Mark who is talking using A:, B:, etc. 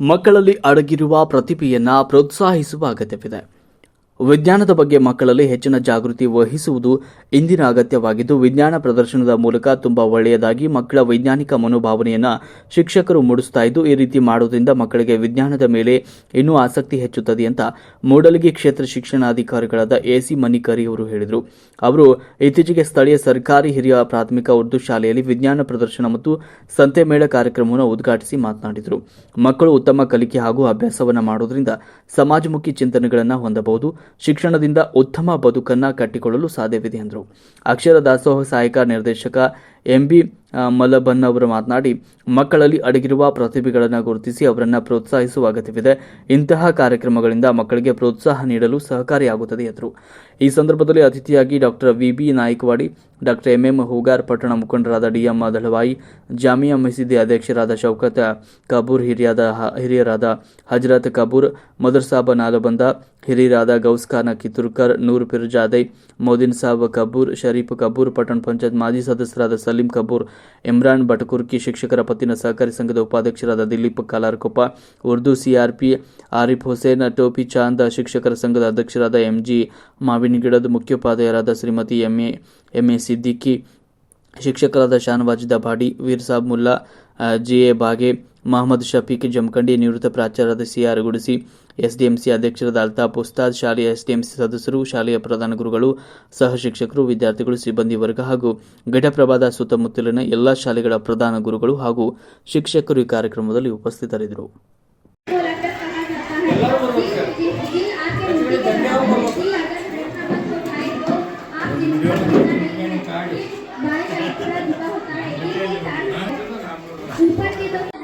A: ಮಕ್ಕಳಲ್ಲಿ ಅಡಗಿರುವ ಪ್ರತಿಭೆಯನ್ನ ಪ್ರೋತ್ಸಾಹಿಸುವ ಅಗತ್ಯವಿದೆ. ವಿಜ್ಞಾನದ ಬಗ್ಗೆ ಮಕ್ಕಳಲ್ಲಿ ಹೆಚ್ಚಿನ ಜಾಗೃತಿ ವಹಿಸುವುದು ಇಂದಿನ ಅಗತ್ಯವಾಗಿದ್ದು, ವಿಜ್ಞಾನ ಪ್ರದರ್ಶನದ ಮೂಲಕ ತುಂಬಾ ಒಳ್ಳೆಯದಾಗಿ ಮಕ್ಕಳ ವೈಜ್ಞಾನಿಕ ಮನೋಭಾವನೆಯನ್ನು ಶಿಕ್ಷಕರು ಮೂಡಿಸ್ತಾ ಇದ್ದು, ಈ ರೀತಿ ಮಾಡುವುದರಿಂದ ಮಕ್ಕಳಿಗೆ ವಿಜ್ಞಾನದ ಮೇಲೆ ಇನ್ನೂ ಆಸಕ್ತಿ ಹೆಚ್ಚುತ್ತದೆ ಅಂತ ಮೂಡಲಗಿ ಕ್ಷೇತ್ರ ಶಿಕ್ಷಣಾಧಿಕಾರಿಗಳಾದ ಎಸಿ ಮನಿಕರಿ ಅವರು ಹೇಳಿದರು. ಅವರು, ಇತ್ತೀಚೆಗೆ ಸ್ಥಳೀಯ ಸರ್ಕಾರಿ ಹಿರಿಯ ಪ್ರಾಥಮಿಕ ಉರ್ದು ಶಾಲೆಯಲ್ಲಿ ವಿಜ್ಞಾನ ಪ್ರದರ್ಶನ ಮತ್ತು ಸಂತೆ ಮೇಳ ಕಾರ್ಯಕ್ರಮವನ್ನು ಉದ್ಘಾಟಿಸಿ ಮಾತನಾಡಿದರು. ಮಕ್ಕಳು ಉತ್ತಮ ಕಲಿಕೆ ಹಾಗೂ ಅಭ್ಯಾಸವನ್ನು ಮಾಡೋದ್ರಿಂದ ಸಮಾಜಮುಖಿ ಚಿಂತನೆಗಳನ್ನು ಹೊಂದಬಹುದು. ಶಿಕ್ಷಣದಿಂದ ಉತ್ತಮ ಬದುಕನ್ನ ಕಟ್ಟಿಕೊಳ್ಳಲು ಸಾಧ್ಯವಿದೆ ಎಂದರು ಅಕ್ಷರ ದಾಸೋಹ ಸಹಾಯಕ ನಿರ್ದೇಶಕ ಎಂಬಿ ಮಲಬನ್ ಅವರು ಮಾತನಾಡಿ, ಮಕ್ಕಳಲ್ಲಿ ಅಡಗಿರುವ ಪ್ರತಿಭೆಗಳನ್ನು ಗುರುತಿಸಿ ಅವರನ್ನು ಪ್ರೋತ್ಸಾಹಿಸುವ ಅಗತ್ಯವಿದೆ. ಇಂತಹ ಕಾರ್ಯಕ್ರಮಗಳಿಂದ ಮಕ್ಕಳಿಗೆ ಪ್ರೋತ್ಸಾಹ ನೀಡಲು ಸಹಕಾರಿಯಾಗುತ್ತದೆ ಎಂದರು ಈ ಸಂದರ್ಭದಲ್ಲಿ ಅತಿಥಿಯಾಗಿ doctor V B Naikwadi doctor M M Hugar ಪಟ್ಟಣ ಮುಖಂಡರಾದ ಡಿಎಂ ದಳವಾಯಿ ಜಾಮಿಯಾ ಮಸೀದಿ ಅಧ್ಯಕ್ಷರಾದ ಶೌಕತ್ ಕಬೂರ್, ಹಿರಿಯಾದ ಹಿರಿಯರಾದ ಹಜರತ್ ಕಬೂರ್ ಮದರ್ಸಾಬ ನಾಲಬಂದ, ಹಿರಿಯರಾದ ಗೌಸ್ಖಾನ ಕಿತುರ್ಕರ್ ನೂರ್ ಪಿರ್ಜಾದೆ, ಮೋದಿನ್ ಸಾಬ್ ಕಬೂರ್, ಶರೀಫ್ ಕಬೂರ್, ಪಟ್ಟಣ ಪಂಚಾಯತ್ ಮಾಜಿ ಸದಸ್ಯರಾದ ಸಲೀಂ ಕಬೂರ್, ಇಮ್ರಾನ್ ಬಟಕುರ್ಕಿ ಶಿಕ್ಷಕರ ಪತ್ತಿನ ಸಹಕಾರಿ ಸಂಘದ ಉಪಾಧ್ಯಕ್ಷರಾದ ದಿಲೀಪ್ ಕಲಾರ್ಕೊಪ್ಪ, ಉರ್ದು ಸಿಆರ್ಪಿ ಆರಿಫ್ ಹುಸೇನ್, ಟೋಪಿ ಚಾಂದ್ ಶಿಕ್ಷಕರ ಸಂಘದ ಅಧ್ಯಕ್ಷರಾದ ಎಂಜಿ ಮಾವಿನಗಿಡದ ಮುಖ್ಯೋಪಾಧ್ಯಾಯರಾದ ಶ್ರೀಮತಿ ಎಂಎ ಎಂಎ ಸಿದ್ದಿಕಿ ಶಿಕ್ಷಕರಾದ ಶಾನವಾಜ್ ದಬಾಡಿ ವೀರ್ ಸಾಬ್ ಮುಲ್ಲಾ ಜಿಎ ಬಾಗೆ, ಮಹಮ್ಮದ್ ಶಫೀಕ್ ಜಮಖಂಡಿ ನಿವೃತ್ತ ಪ್ರಾಚಾರ್ಯರಾದ ಸಿಆರ್ ಗುಡಿಸಿ, ಎಸ್ಡಿಎಂಸಿ ಅಧ್ಯಕ್ಷರಾದ ಅಲ್ತಾಫ್ ಉಸ್ತಾದ್, ಶಾಲೆಯ ಎಸ್ಡಿಎಂಸಿ ಸದಸ್ಯರು, ಶಾಲೆಯ ಪ್ರಧಾನ ಗುರುಗಳು, ಸಹ ಶಿಕ್ಷಕರು, ವಿದ್ಯಾರ್ಥಿಗಳು, ಸಿಬ್ಬಂದಿ ವರ್ಗ ಹಾಗೂ ಘಟಪ್ರಭಾದ ಸುತ್ತಮುತ್ತಲಿನ ಎಲ್ಲಾ ಶಾಲೆಗಳ ಪ್ರಧಾನ ಗುರುಗಳು ಹಾಗೂ ಶಿಕ್ಷಕರು ಈ ಕಾರ್ಯಕ್ರಮದಲ್ಲಿ ಉಪಸ್ಥಿತರಿದ್ದರು. बाल इतना होता है। हाँ।
B: ऊपर की तो